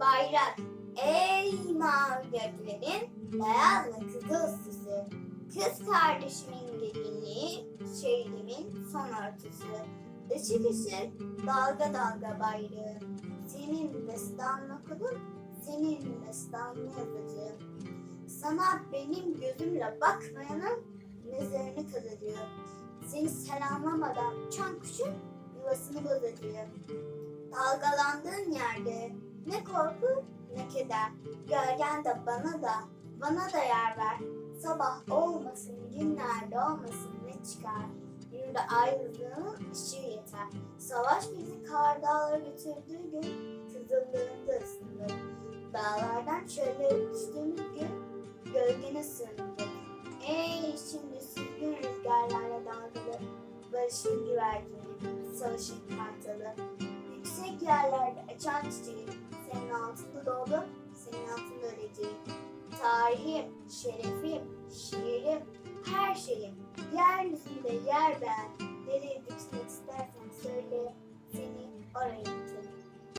Bayrak, ey mavi göklerin beyaz ve kızıl süsü. Kız kardeşimin gelinliği, şehrimin son örtüsü. Işık ışık, dalga dalga bayrağı. Senin destanını okudum, senin destanını yazacağım. Sana benim gözümle bakmayanın mezarını kazacağım. Seni selamlamadan uçan kuşun yuvasını bozacağım. Dalgalandığın yerde ne korku ne keder. Gölgen de bana da, bana da yer ver. Sabah olmasın, günlerde olmasın ne çıkar. Yurda ayrılığın ışığı yeter. Savaş bizi kar dağlara götürdüğü gün kızıllığında ısındık. Dağlardan çöllere düştüğümüz gün gölgene sığındık. Ey şimdi süzgün rüzgarlarla dalgalı, barışın güvercini, savaşın kartalı. Yüksek yerlerde açan çiçeği, Tarihim, şerefim, şiirim, her şeyim, yeryüzünde yer ben,